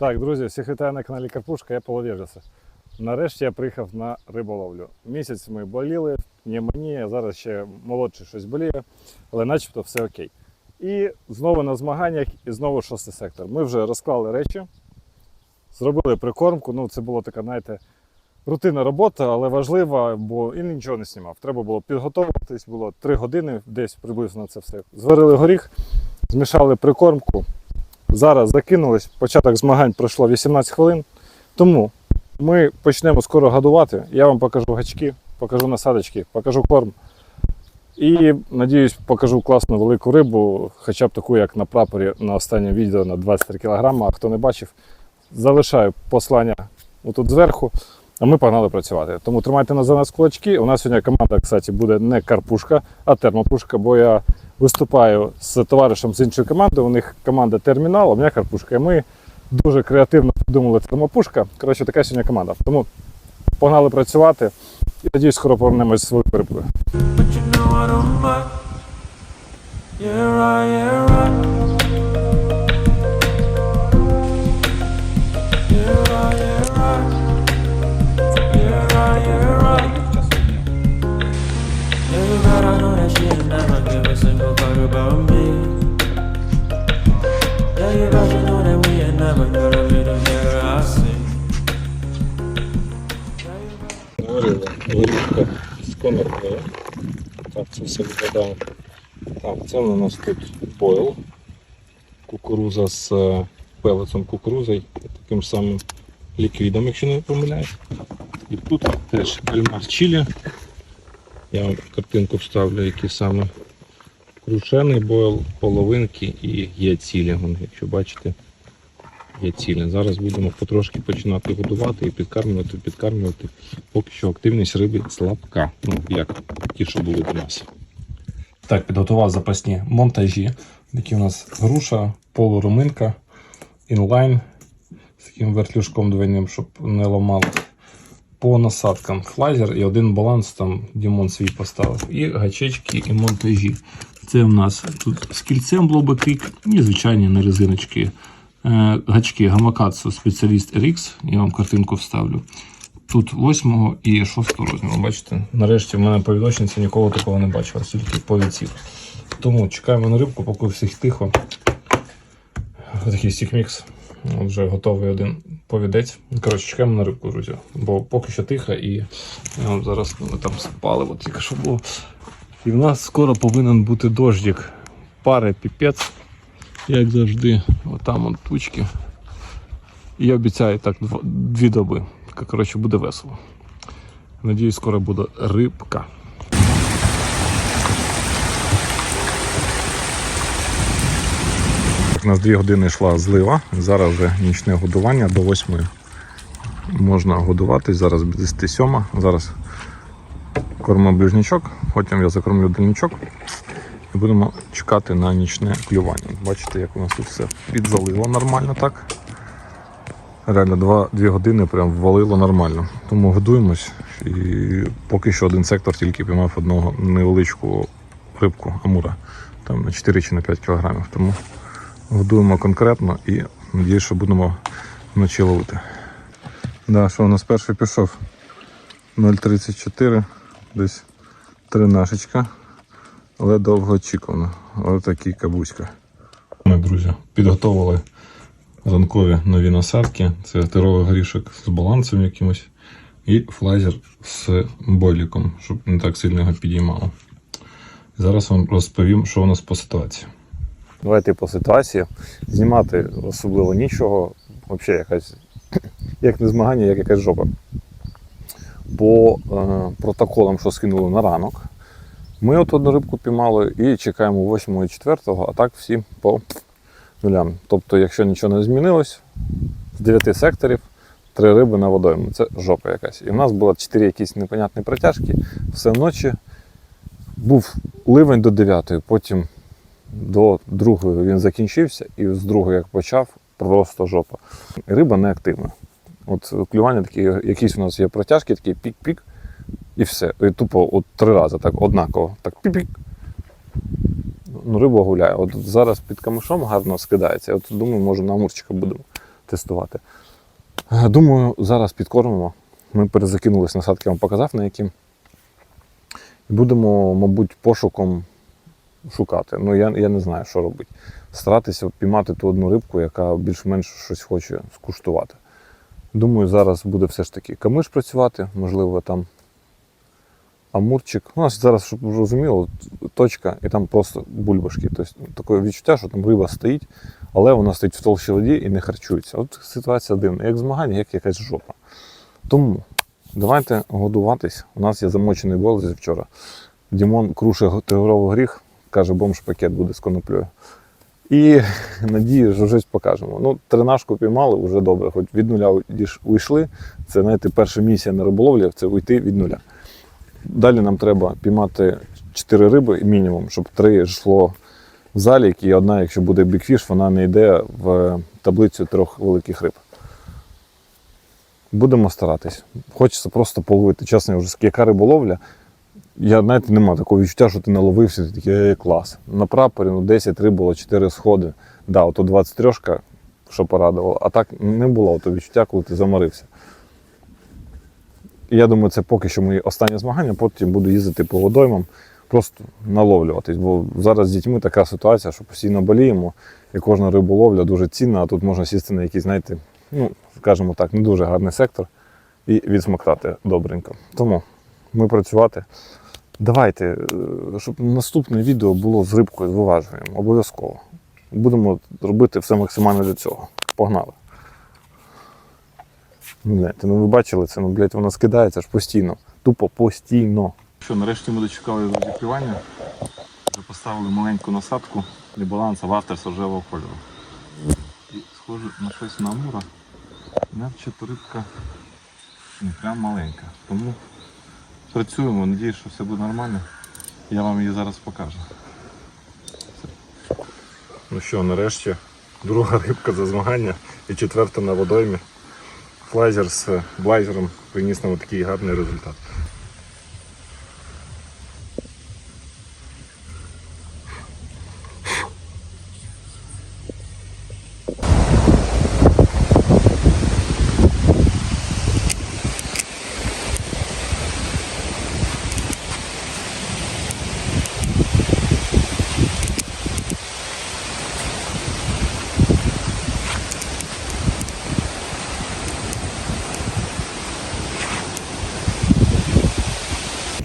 Так, друзі, всіх вітаю на каналі Карпушка, я Павло Нарешті я приїхав на риболовлю. Місяць ми боліли, пневмонія, зараз ще молодший щось боліє, але начебто все окей. І знову на змаганнях, і знову шостий сектор. Ми вже розклали речі, зробили прикормку. Ну, це була така, знаєте, рутинна робота, але важлива, бо і нічого не знімав. Треба було підготуватись, було 3 години десь приблизно це все. Зварили горіх, змішали прикормку. Зараз закинулись, початок змагань пройшло 18 хвилин. Тому ми почнемо скоро годувати. Я вам покажу гачки, покажу насадочки, покажу корм. І надіюсь, покажу класну велику рибу, хоча б таку, як на прапорі на останньому відео на 23 кг. А хто не бачив, залишаю послання отут зверху. А ми погнали працювати. Тому тримайте на за нас кулачки. У нас сьогодні команда, кстати, буде не карпушка, а термопушка, бо я виступаю з товаришем з іншої команди. У них команда термінал, а у мене карпушка. І ми дуже креативно придумали термопушка. Коротше, така сьогодні команда. Тому погнали працювати і надіюсь, скоро повернемось з великою рибкою. About me. Yeah, you got to know that we ain't never gonna be together, I see. Горішка з коноркою. Так це все виглядає. Так, це у нас тут бойл. Кукуруза з е, пелецом кукурузи і таким самим ліквідом, якщо не помиляюсь. І тут теж альмас чилі. Я вам картинку вставлю, які саме крушений бойл, половинки і є цілі. Якщо бачите, є цілі. Зараз будемо потрошки починати годувати і підкармлювати, підкармлювати. Поки що активність риби слабка. Ну, як ті, що були до нас. Так, підготував запасні монтажі. Такі у нас груша, полуруминка, інлайн з таким вертлюжком двойним, щоб не ламало. По насадкам флайзер і один баланс там Дімон свій поставив. І гачечки і монтажі. Це у нас тут з кільцем блобекрік і звичайні на резиночки. Е, гачки Гамакацу спеціаліст RX, я вам картинку вставлю. Тут 8 і 6 розміру. Бачите, нарешті в мене по відочниці ніколи такого не бачив, тільки по віців. Тому чекаємо на рибку, поки всіх тихо. Такий стікмікс. Вже готовий один повідець. Коротше, чекаємо на рибку, друзі. Бо поки що тихо і вам зараз ми там спали, от тільки що було. І в нас скоро повинен бути дождик. Пари піпець. Як завжди, отам от тучки. І я обіцяю так дві доби. Коротше, буде весело. Надіюсь, скоро буде рибка. У нас дві години йшла злива. Зараз вже нічне годування до 8 можна годувати. Зараз буде 7. Зараз кормимо ближнячок, потім я закормлю дальнячок і будемо чекати на нічне клювання. Бачите, як у нас тут все підзалило нормально так. Реально 2 години прям ввалило нормально. Тому годуємось. І поки що один сектор тільки піймав одного невеличку рибку амура. Там на 4 чи на 5 кілограмів. Тому годуємо конкретно і надіюсь, що будемо вночі ловити. Да, що у нас перший пішов 0,34, десь три нашечка, але довго очікувано. Ось такий кабуська. Ми, друзі, підготовили ранкові нові насадки. Це тировий горішок з балансом якимось і флайзер з бойліком, щоб не так сильно його підіймало. Зараз вам розповім, що у нас по ситуації. Давайте по ситуації. Знімати особливо нічого. Взагалі якась, як не змагання, як якась жопа. По е, протоколам, що скинули на ранок, ми от одну рибку піймали і чекаємо 8 і 4, а так всі по нулям. Тобто, якщо нічого не змінилось, з 9 секторів три риби на водойму. Це жопа якась. І в нас було 4 якісь непонятні протяжки. Все вночі був ливень до 9, потім до другої він закінчився, і з другої, як почав, просто жопа. Риба не активна. От клювання такі, якісь у нас є протяжки, такі пік-пік, і все. І тупо от три рази так однаково. Так пік-пік. Ну, риба гуляє. От зараз під камишом гарно скидається. От думаю, може на амурчика будемо тестувати. Е, Думаю, зараз підкормимо. Ми перезакинулись насадки, я вам показав, на які. Будемо, мабуть, пошуком шукати. Ну, я, я не знаю, що робити. Старатися піймати ту одну рибку, яка більш-менш щось хоче скуштувати. Думаю, зараз буде все ж таки камиш працювати, можливо, там амурчик. У нас зараз, щоб розуміло, точка, і там просто бульбашки. Тобто таке відчуття, що там риба стоїть, але вона стоїть в толщі воді і не харчується. От ситуація дивна. Як змагання, як якась жопа. Тому давайте годуватись. У нас є замочений бол зі вчора. Дімон круше тигровий гріх, каже, бомж-пакет буде з коноплею. І надію, що щось покажемо. Ну, тринашку піймали вже добре, хоч від нуля уйшли. Це, знаєте, перша місія на риболовлі це уйти від нуля. Далі нам треба піймати 4 риби мінімум, щоб 3 йшло в залік, і одна, якщо буде бікфіш, вона не йде в таблицю трьох великих риб. Будемо старатись. Хочеться просто половити. Чесно, вже яка риболовля. Я знаєте, нема такого відчуття, що ти наловився, ти такий «Е, клас. На прапорі ну, 10 риб було 4 сходи. Да, ото 23, що порадувало, а так не було того відчуття, коли ти заморився. І я думаю, це поки що мої останні змагання, потім буду їздити по водоймам, просто наловлюватись. Бо зараз з дітьми така ситуація, що постійно боліємо, і кожна риболовля дуже цінна, а тут можна сісти на якийсь, знаєте, ну, скажімо так, не дуже гарний сектор і відсмоктати добренько. Тому ми працювати. Давайте, е, щоб наступне відео було з рибкою, з виважуванням, обов'язково. Будемо робити все максимально для цього. Погнали. Блядь, ну ви бачили це, ну, блядь, воно скидається ж постійно. Тупо постійно. Що, нарешті ми дочекали розігрівання. Вже поставили маленьку насадку для балансу в автор сажевого кольору. І схоже на щось на амура. Начебто рибка не прям маленька. Тому працюємо, надіюсь, що все буде нормально. Я вам її зараз покажу. Ну що, нарешті друга рибка за змагання і четверта на водоймі. Флайзер з блайзером приніс нам такий гарний результат.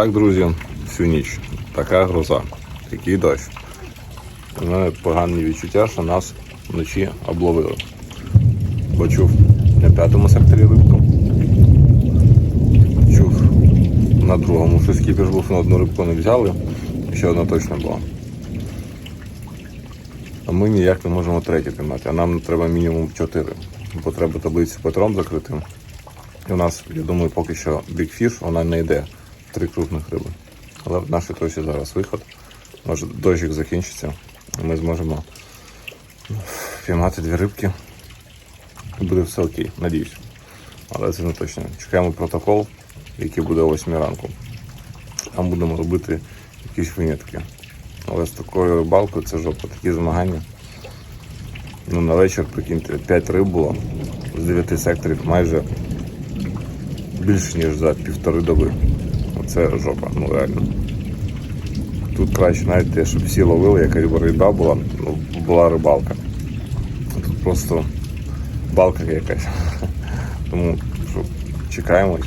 Так, друзі, всю ніч. Така гроза, такий дощ. У мене погані відчуття, що нас вночі обловили. Почув на п'ятому секторі рибку. Чув на другому щось кіпіш був, на одну рибку не взяли, ще одна точно була. А ми ніяк не можемо третю піймати, а нам треба мінімум 4. Бо треба таблицю Петром закритим. І у нас, я думаю, поки що Fish, вона не йде три крупних риби. Але в нашій точці зараз виход. Може дощик закінчиться, ми зможемо піймати дві рибки. І буде все окей, надіюсь. Але це не точно. Чекаємо протокол, який буде о 8 ранку. Там будемо робити якісь винятки. Але з такою рибалкою це жопа, такі змагання. Ну, на вечір, прикиньте, 5 риб було з 9 секторів майже більше, ніж за півтори доби. Це жопа, ну реально. Тут краще навіть те, щоб всі ловили, яка риба була, ну, була рибалка. Тут просто балка якась. Тому що, чекаємо.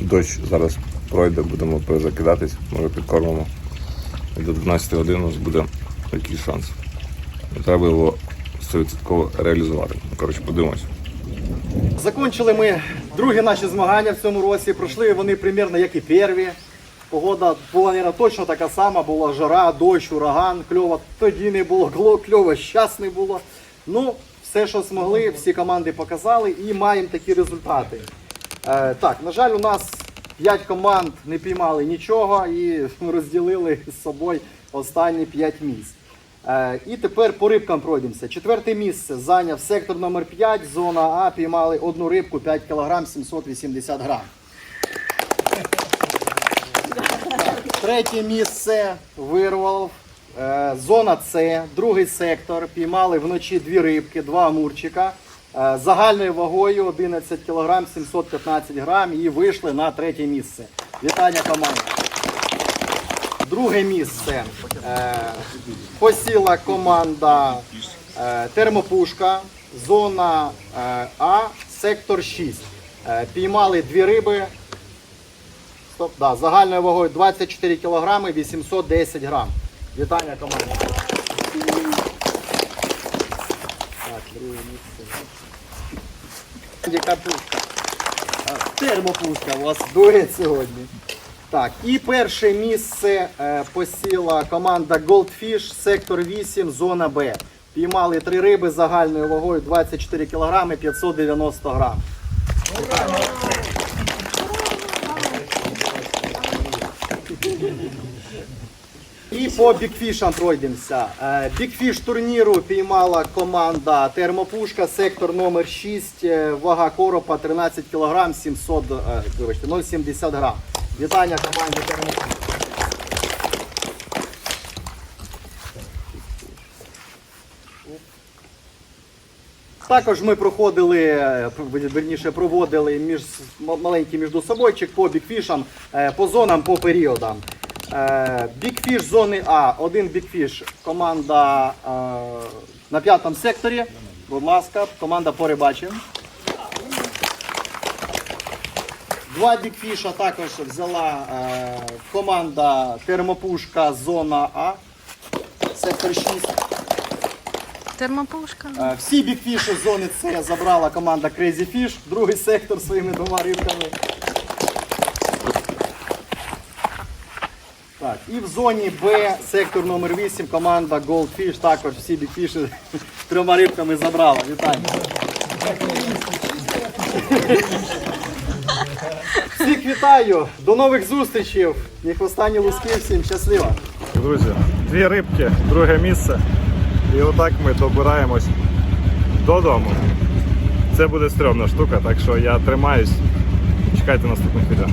Дощ зараз пройде, будемо перезакидатись, може підкормимо. І до 12 години у нас буде такий шанс. Треба його 100% реалізувати. Ну, Коротше, подивимось. Закончили ми другі наші змагання в цьому році. Пройшли вони примірно як і перві. Погода була мабуть, точно така сама, була жара, дощ, ураган, кльово тоді не було, кльово щас не було. Ну, все, що змогли, всі команди показали і маємо такі результати. Е, так, на жаль, у нас 5 команд не піймали нічого і розділили з собою останні 5 місць. Е, і тепер по рибкам пройдемося. Четверте місце зайняв сектор номер 5, зона А, піймали одну рибку 5 кг 780 грам. Третє місце вирвав Е, Зона С, другий сектор. Піймали вночі дві рибки, два амурчика. Е, Загальною вагою 11 кг 715 грам і вийшли на третє місце. Вітання команді. Друге місце е, посіла команда е, Термопушка, зона е, А, сектор 6. Е, піймали дві риби. Стоп, да, загальною вагою 24 кг 810 грам. Вітання команді. Так, друге місце. Термопушка у вас дует сьогодні. Так, і перше місце е, посіла команда Goldfish, сектор 8, зона Б. Піймали три риби загальною вагою 24 кг 590 грам. І по бікфішам пройдемося. Е, Бікфіш турніру піймала команда Термопушка, сектор номер 6, е, вага коропа 13 кг 700, е, вибачте, 0,70 грам. Вітання команді Термопушка. Також ми проходили, е, верніше проводили між маленький міждособойчик по бікфішам, е, по зонам, по періодам. Е, Бікфіш зони А, один бікфіш, команда е, на п'ятому секторі. Будь ласка, команда по Два бікфіша також взяла е, команда Термопушка зона А, сектор 6. Термопушка. Е, Всі бікфіші зони С забрала команда Crazy Fish, другий сектор своїми двома рибками. Так, і в зоні Б, сектор номер 8, команда Goldfish, також всі бікфіші трьома рибками забрала. Вітаю. Всіх вітаю, до нових зустрічей. Їх останні луски, всім щасливо. Друзі, дві рибки, друге місце. І отак ми добираємось додому. Це буде стрьомна штука, так що я тримаюсь. Чекайте наступних відео.